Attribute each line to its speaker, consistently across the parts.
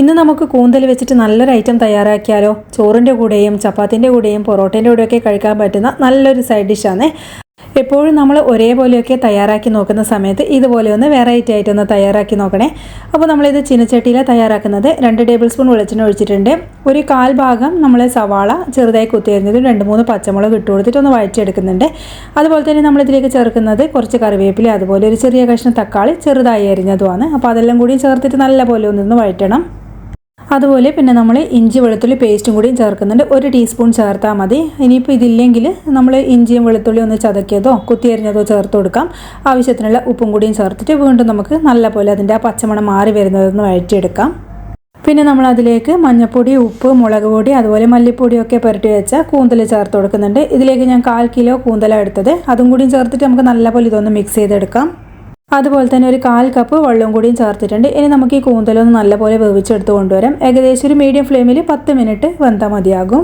Speaker 1: ഇന്ന് നമുക്ക് കൂന്തൽ വെച്ചിട്ട് നല്ലൊരു ഐറ്റം തയ്യാറാക്കിയാലോ? ചോറിന്റെ കൂടെയും ചപ്പാത്തിന്റെ കൂടെയും പൊറോട്ടേന്റെ കൂടെയൊക്കെ കഴിക്കാൻ പറ്റുന്ന നല്ലൊരു സൈഡ് ഡിഷാണ് എപ്പോഴും നമ്മൾ ഒരേപോലെയൊക്കെ തയ്യാറാക്കി നോക്കുന്ന സമയത്ത് ഇതുപോലെ ഒന്ന് വെറൈറ്റി ആയിട്ടൊന്ന് തയ്യാറാക്കി നോക്കണേ. അപ്പോൾ നമ്മളിത് ചിനച്ചട്ടിയിൽ തയ്യാറാക്കുന്നത്. രണ്ട് ടേബിൾ സ്പൂൺ വെളിച്ചെണ്ണ ഒഴിച്ചിട്ടുണ്ട്. ഒരു കാൽ ഭാഗം നമ്മൾ സവാള ചെറുതായി കുത്തിയരിഞ്ഞതും രണ്ട് മൂന്ന് പച്ചമുളക് ഇട്ട് കൊടുത്തിട്ട് ഒന്ന് വഴറ്റിയെടുക്കുന്നുണ്ട്. അതുപോലെ തന്നെ നമ്മളിതിലേക്ക് ചേർക്കുന്നത് കുറച്ച് കറിവേപ്പില അതുപോലെ ഒരു ചെറിയ കഷ്ണം തക്കാളി ചെറുതായി അരിഞ്ഞതുമാണ് അപ്പോൾ അതെല്ലാം കൂടി ചേർത്തിട്ട് നല്ലപോലെ ഒന്നൊന്ന് വഴറ്റണം. അതുപോലെ പിന്നെ നമ്മൾ ഇഞ്ചി വെളുത്തുള്ളി പേസ്റ്റും കൂടി ചേർക്കുന്നുണ്ട്. ഒരു ടീസ്പൂൺ ചേർത്താൽ മതി. ഇനിയിപ്പോൾ ഇതില്ലെങ്കിൽ നമ്മൾ ഇഞ്ചിയും വെളുത്തുള്ളി ഒന്ന് ചതക്കിയതോ കുത്തിയരിഞ്ഞതോ ചേർത്ത് കൊടുക്കാം. ആവശ്യത്തിനുള്ള ഉപ്പും കൂടിയും ചേർത്തിട്ട് വീണ്ടും നമുക്ക് നല്ലപോലെ അതിന്റെ ആ പച്ചമണം മാറി വരുന്നതൊന്ന് വഴറ്റിയെടുക്കാം. പിന്നെ നമ്മൾ അതിലേക്ക് മഞ്ഞൾപ്പൊടി ഉപ്പ് മുളക് പൊടി അതുപോലെ മല്ലിപ്പൊടിയൊക്കെ പുരട്ടി വെച്ച കൂന്തൽ ചേർത്ത് കൊടുക്കുന്നുണ്ട്. ഇതിലേക്ക് ഞാൻ കാൽ കിലോ കൂന്തലാണ് എടുത്തത്. അതും കൂടിയും ചേർത്തിട്ട് നമുക്ക് നല്ലപോലെ ഇതൊന്ന് മിക്സ് ചെയ്തെടുക്കാം. അതുപോലെ തന്നെ ഒരു കാൽ കപ്പ് വെള്ളവും കൂടിയും ചേർത്തിട്ടുണ്ട്. ഇനി നമുക്ക് ഈ കൂന്തലൊന്ന് നല്ലപോലെ വേവിച്ചെടുത്ത് കൊണ്ടുവരാം. ഏകദേശം ഒരു മീഡിയം ഫ്ലെയിമിൽ പത്ത് മിനിറ്റ് വെന്താൽ മതിയാകും.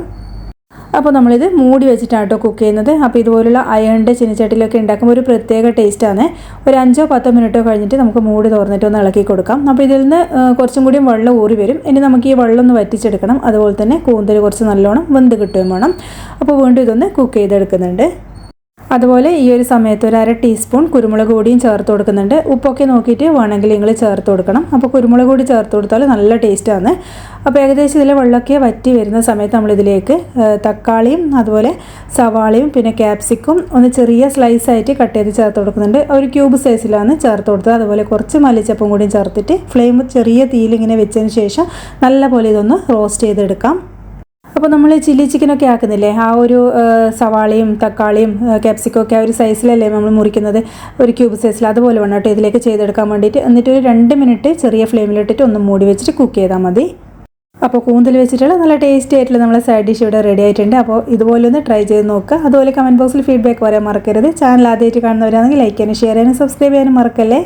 Speaker 1: അപ്പോൾ നമ്മളിത് മൂടി വെച്ചിട്ടാണ് കേട്ടോ കുക്ക് ചെയ്യുന്നത്. അപ്പോൾ ഇതുപോലുള്ള അയണിന്റെ ചിനിച്ചട്ടിലൊക്കെ ഉണ്ടാക്കുമ്പോൾ ഒരു പ്രത്യേക ടേസ്റ്റാണ് ഒരു അഞ്ചോ പത്തോ മിനിറ്റോ കഴിഞ്ഞിട്ട് നമുക്ക് മൂടി തുറന്നിട്ട് ഒന്ന് ഇളക്കി കൊടുക്കാം. അപ്പോൾ ഇതിൽ നിന്ന് കുറച്ചും കൂടി വെള്ളം ഊറി വരും. ഇനി നമുക്ക് ഈ വെള്ളം ഒന്ന് വറ്റിച്ചെടുക്കണം. അതുപോലെ തന്നെ കൂന്തൽ കുറച്ച് നല്ലോണം വെന്ത് കിട്ടുകയും വേണം. അപ്പോൾ വീണ്ടും ഇതൊന്ന് കുക്ക് ചെയ്തെടുക്കുന്നുണ്ട്. അതുപോലെ ഈ ഒരു സമയത്ത് ഒരു അര ടീസ്പൂൺ കുരുമുളക് പൊടിയും ചേർത്ത് കൊടുക്കുന്നുണ്ട്. ഉപ്പൊക്കെ നോക്കിയിട്ട് വേണമെങ്കിൽ നിങ്ങൾ ചേർത്ത് കൊടുക്കണം. അപ്പോൾ കുരുമുളക് പൊടി ചേർത്ത് കൊടുത്താൽ നല്ല ടേസ്റ്റാണ്. അപ്പോൾ ഏകദേശം ഇതിലെ വെള്ളമൊക്കെ വറ്റി വരുന്ന സമയത്ത് നമ്മളിതിലേക്ക് തക്കാളിയും അതുപോലെ സവാളയും പിന്നെ ക്യാപ്സിക്കും ഒന്ന് ചെറിയ സ്ലൈസ് ആയിട്ട് കട്ട് ചെയ്ത് ചേർത്ത് കൊടുക്കുന്നുണ്ട്. ഒരു ക്യൂബ് സൈസിലാണ് ചേർത്ത് കൊടുത്തത്. അതുപോലെ കുറച്ച് മല്ലിച്ചപ്പും കൂടിയും ചേർത്തിട്ട് ഫ്ലെയിം ചെറിയ തീയിൽ ഇങ്ങനെ വെച്ചതിന് ശേഷം നല്ലപോലെ ഇതൊന്ന് റോസ്റ്റ് ചെയ്തെടുക്കാം. അപ്പോൾ നമ്മൾ ചില്ലി ചിക്കനൊക്കെ ആക്കുന്നില്ലേ? ആ ഒരു സവാളയും തക്കാളിയും ക്യാപ്സിക്കോ ഒക്കെ ആ ഒരു സൈസിലല്ലേ നമ്മൾ മുറിക്കുന്നത്? ഒരു ക്യൂബ് സൈസിൽ അതുപോലെ വേണം കേട്ടോ ഇതിലേക്ക് ചെയ്തെടുക്കാൻ വേണ്ടിയിട്ട്. എന്നിട്ട് ഒരു രണ്ട് മിനിറ്റ് ചെറിയ ഫ്ലെയിമിലിട്ടിട്ട് ഒന്ന് മൂടി വെച്ചിട്ട് കുക്ക് ചെയ്താൽ മതി. അപ്പോൾ കൂന്തൽ വെച്ചിട്ടുള്ള നല്ല ടേസ്റ്റി ആയിട്ടുള്ള നമ്മളെ സൈഡ് ഡിഷ് ഇവിടെ റെഡി ആയിട്ടുണ്ട്. അപ്പോൾ ഇതുപോലെ ഒന്ന് ട്രൈ ചെയ്ത് നോക്കുക. അതുപോലെ കമന്റ് ബോക്സിൽ ഫീഡ്ബാക്ക് പറയാൻ മറക്കരുത്. ചാനൽ ആദ്യമായിട്ട് കാണുന്നവരാണെങ്കിൽ ലൈക്ക് ചെയ്യാനും ഷെയർ ചെയ്യാനും സബ്സ്ക്രൈബ് ചെയ്യാനും മറക്കല്ലേ?